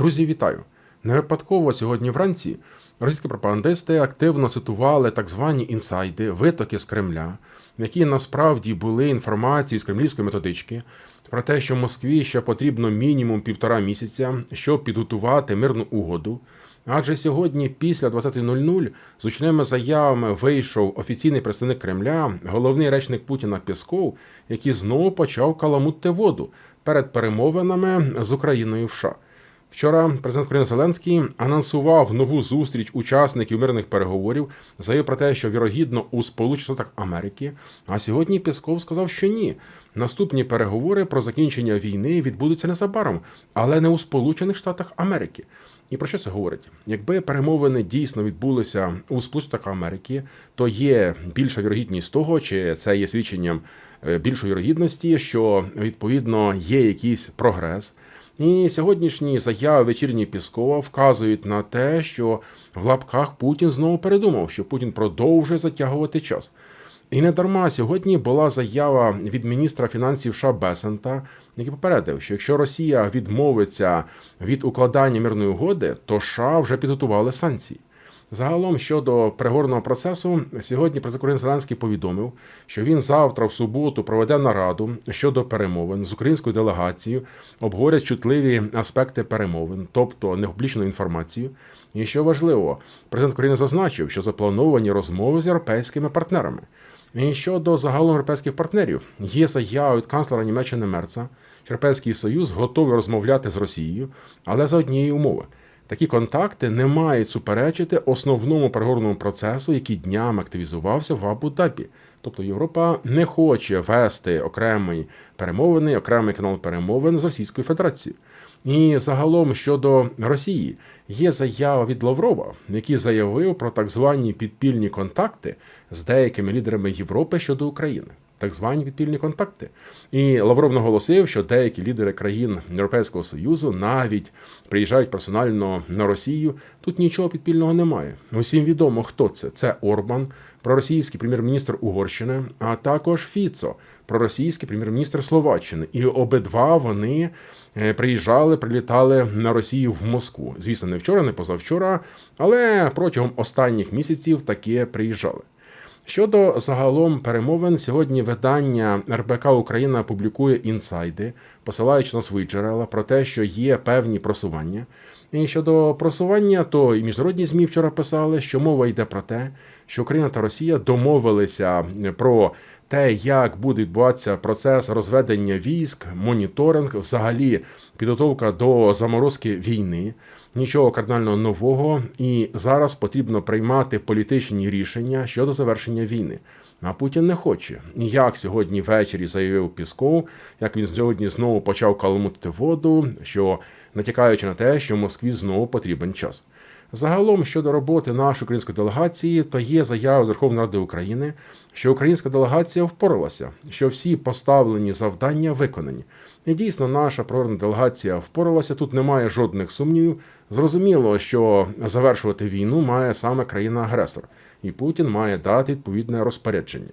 Друзі, вітаю! Не випадково сьогодні вранці російські пропагандисти активно цитували так звані інсайди, витоки з Кремля, які насправді були інформацією з кремлівської методички про те, що Москві ще потрібно мінімум півтора місяця, щоб підготувати мирну угоду. Адже сьогодні, після 20.00, з гучними заявами вийшов офіційний представник Кремля, головний речник Путіна Пєсков, який знову почав каламутити воду перед перемовинами з Україною в США. Вчора президент України Зеленський анонсував нову зустріч учасників мирних переговорів, заявив про те, що вірогідно у Сполучених Штатах Америки. А сьогодні Пісков сказав, що ні. Наступні переговори про закінчення війни відбудуться незабаром, але не у Сполучених Штатах Америки. І про що це говорить? Якби перемовини дійсно відбулися у Сполучених Штатах Америки, то є більша вірогідність того, чи це є свідченням е, більшої вірогідності, що відповідно є якийсь прогрес. І сьогоднішні заяви вечірні Піскова вказують на те, що в лапках Путін знову передумав, що Путін продовжує затягувати час. І не дарма сьогодні була заява від міністра фінансів США Бесента, який попередив, що якщо Росія відмовиться від укладання мирної угоди, то США вже підготували санкції. Загалом щодо переговорного процесу, сьогодні президент Зеленський повідомив, що він завтра в суботу проведе нараду щодо перемовин з українською делегацією, обговорять чутливі аспекти перемовин, тобто непублічну інформацію. І що важливо, президент України зазначив, що заплановані розмови з європейськими партнерами. І щодо загалом європейських партнерів, є заява від канцлера Німеччини Мерца, що Європейський Союз готовий розмовляти з Росією, але за однієї умови. Такі контакти не мають суперечити основному переговорному процесу, який днями активізувався в Абу-Дабі. Тобто Європа не хоче вести окремий перемовини, окремий канал перемовин з Російською Федерацією. І загалом щодо Росії є заява від Лаврова, який заявив про так звані підпільні контакти з деякими лідерами Європи щодо України так звані підпільні контакти. І Лавров наголосив, що деякі лідери країн Європейського Союзу навіть приїжджають персонально на Росію. Тут нічого підпільного немає. Усім відомо, хто це. Це Орбан, проросійський прем'єр-міністр Угорщини, а також Фіцо, проросійський прем'єр-міністр Словаччини. І обидва вони е, приїжджали, прилітали на Росію в Москву. Звісно, не вчора, не позавчора, але протягом останніх місяців таки приїжджали. Щодо загалом перемовин, сьогодні видання РБК Україна публікує інсайди, посилаючи на свої джерела про те, що є певні просування. І щодо просування, то і міжнародні змі вчора писали, що мова йде про те, що Україна та Росія домовилися про те, як буде відбуватися процес розведення військ, моніторинг, взагалі підготовка до заморозки війни, нічого кардинально нового, і зараз потрібно приймати політичні рішення щодо завершення війни. А Путін не хоче. Як сьогодні ввечері заявив Пісков, як він сьогодні знову почав каламутити воду, що натякаючи на те, що Москві знову потрібен час. Загалом щодо роботи нашої української делегації, то є заява з Верховної Ради України, що українська делегація впоралася, що всі поставлені завдання виконані. І дійсно, наша природна делегація впоралася. Тут немає жодних сумнівів. Зрозуміло, що завершувати війну має саме країна-агресор, і Путін має дати відповідне розпорядження.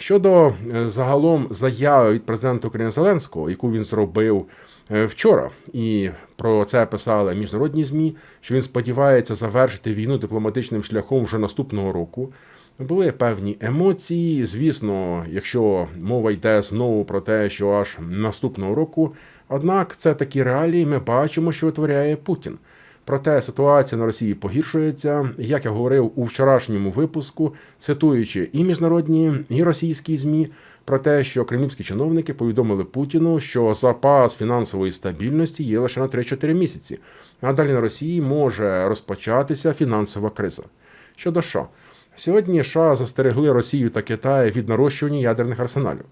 Щодо е, загалом заяви від президента України Зеленського, яку він зробив е, вчора, і про це писали міжнародні змі, що він сподівається завершити війну дипломатичним шляхом вже наступного року. Були певні емоції. Звісно, якщо мова йде знову про те, що аж наступного року, однак це такі реалії, ми бачимо, що витворяє Путін. Проте ситуація на Росії погіршується, як я говорив у вчорашньому випуску, цитуючи і міжнародні, і російські змі про те, що кремлівські чиновники повідомили Путіну, що запас фінансової стабільності є лише на 3-4 місяці. А далі на Росії може розпочатися фінансова криза. Щодо що, сьогодні США застерегли Росію та Китай від нарощування ядерних арсеналів.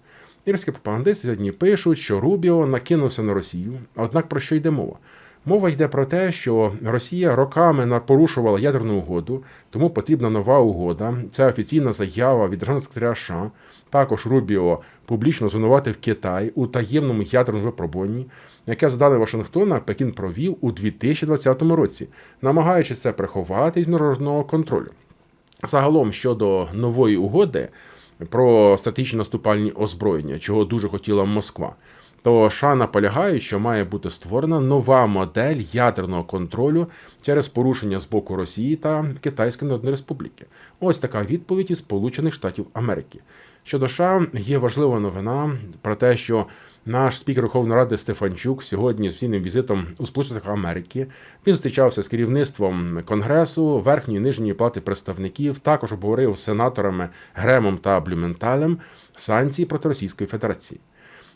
Ірські пропагандисти сьогодні пишуть, що Рубіо накинувся на Росію. Однак про що йде мова? Мова йде про те, що Росія роками порушувала ядерну угоду, тому потрібна нова угода. Це офіційна заява від державного секретаря США. Також Рубіо публічно звинуватив Китай у таємному ядерному випробуванні, яке, за даними Вашингтона, Пекін провів у 2020 році, намагаючись це приховати від міжнародного контролю. Загалом щодо нової угоди про стратегічні наступальні озброєння, чого дуже хотіла Москва то США наполягають, що має бути створена нова модель ядерного контролю через порушення з боку Росії та Китайської Народної Республіки. Ось така відповідь із Сполучених Штатів Америки. Щодо США є важлива новина про те, що наш спікер Верховної Ради Стефанчук сьогодні з офіційним візитом у Сполучених Америки він зустрічався з керівництвом Конгресу, верхньої і нижньої плати представників. Також обговорив з сенаторами Гремом та Блюменталем санкції проти Російської Федерації.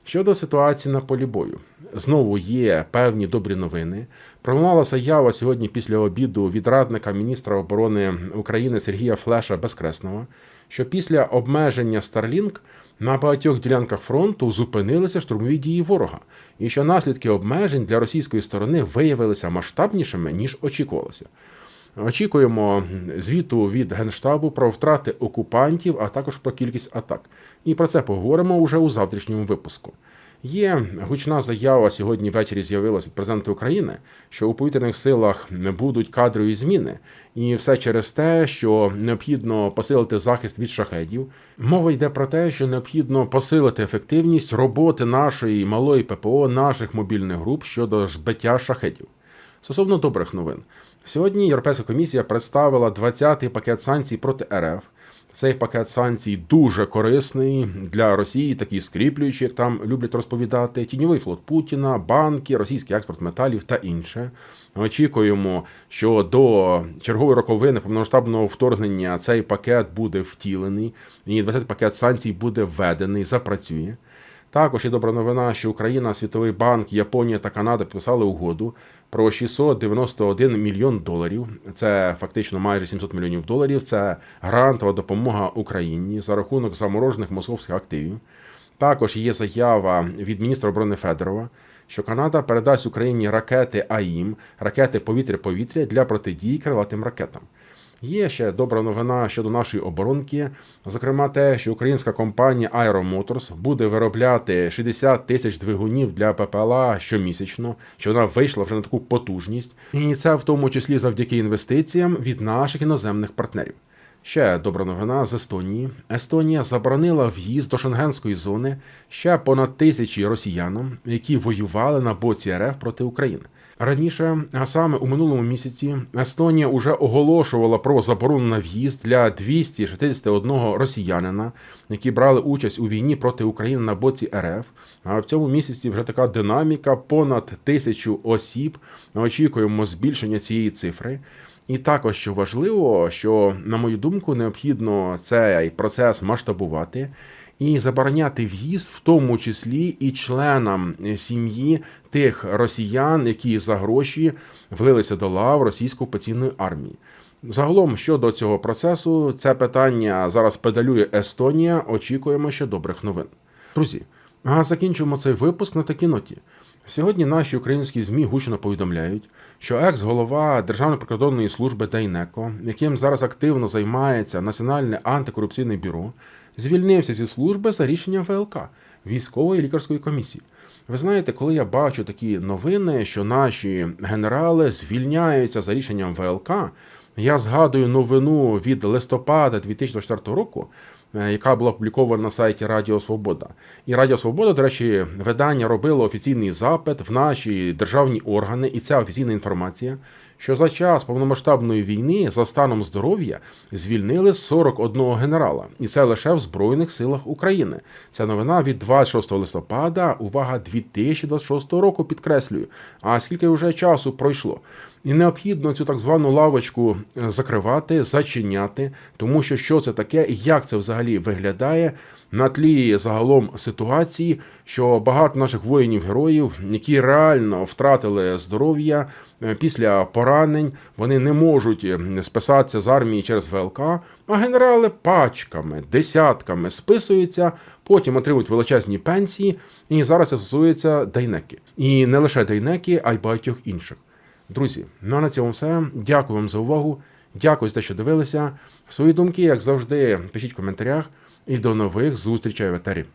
Щодо ситуації на полі бою, знову є певні добрі новини. Пролунала заява сьогодні після обіду від радника міністра оборони України Сергія Флеша Безкресного, що після обмеження Starlink на багатьох ділянках фронту зупинилися штурмові дії ворога, і що наслідки обмежень для російської сторони виявилися масштабнішими ніж очікувалося. Очікуємо звіту від Генштабу про втрати окупантів, а також про кількість атак. І про це поговоримо вже у завтрашньому випуску. Є гучна заява сьогодні ввечері з'явилася від президента України, що у повітряних силах будуть кадрові зміни, і все через те, що необхідно посилити захист від шахедів. Мова йде про те, що необхідно посилити ефективність роботи нашої малої ППО, наших мобільних груп щодо збиття шахедів. Стосовно добрих новин, сьогодні Європейська комісія представила 20-й пакет санкцій проти РФ. Цей пакет санкцій дуже корисний для Росії, такий скріплюючий, як там люблять розповідати. Тіньовий флот Путіна, банки, російський експорт металів та інше. Очікуємо, що до чергової роковини повномасштабного вторгнення цей пакет буде втілений, і 20-й пакет санкцій буде введений, запрацює. Також є добра новина, що Україна, Світовий банк, Японія та Канада підписали угоду про 691 мільйон доларів. Це фактично майже 700 мільйонів доларів. Це грантова допомога Україні за рахунок заморожених московських активів. Також є заява від міністра оборони Федорова, що Канада передасть Україні ракети АІМ, ракети повітря-повітря для протидії крилатим ракетам. Є ще добра новина щодо нашої оборонки, зокрема, те, що українська компанія Aero Motors буде виробляти 60 тисяч двигунів для ППЛА щомісячно, що вона вийшла вже на таку потужність, і це в тому числі завдяки інвестиціям від наших іноземних партнерів. Ще добра новина з Естонії. Естонія заборонила в'їзд до шенгенської зони ще понад тисячі росіянам, які воювали на боці РФ проти України. Раніше, а саме у минулому місяці, Естонія вже оголошувала про заборону на в'їзд для 261 росіянина, які брали участь у війні проти України на боці РФ. А в цьому місяці вже така динаміка: понад тисячу осіб. Очікуємо збільшення цієї цифри. І також що важливо, що на мою думку необхідно цей процес масштабувати і забороняти в'їзд, в тому числі і членам сім'ї тих росіян, які за гроші влилися до лав російської окупаційної армії. Загалом щодо цього процесу, це питання зараз педалює Естонія. Очікуємо ще добрих новин. Друзі, а закінчуємо цей випуск на такій ноті. Сьогодні наші українські змі гучно повідомляють, що екс-голова Державної прикордонної служби Дейнеко, яким зараз активно займається Національне антикорупційне бюро, звільнився зі служби за рішенням ВЛК військової лікарської комісії. Ви знаєте, коли я бачу такі новини, що наші генерали звільняються за рішенням ВЛК, я згадую новину від листопада 2024 року, яка була опублікована на сайті Радіо Свобода. І Радіо Свобода, до речі, видання робило офіційний запит в наші державні органи, і ця офіційна інформація, що за час повномасштабної війни за станом здоров'я звільнили 41 генерала, і це лише в Збройних силах України. Це новина від 26 листопада, увага 2026 року. Підкреслюю. А скільки вже часу пройшло? І необхідно цю так звану лавочку е, закривати, зачиняти, тому що що це таке, і як це взагалі виглядає на тлі загалом ситуації, що багато наших воїнів-героїв, які реально втратили здоров'я е, після поранень, вони не можуть е, списатися з армії через ВЛК, а генерали пачками, десятками списуються, потім отримують величезні пенсії. І зараз це стосується Дайнеки. І не лише Дайнеки, а й багатьох інших. Друзі, ну а на цьому все. Дякую вам за увагу. Дякую за те, що дивилися. Свої думки, як завжди, пишіть в коментарях. І до нових зустрічей в етері.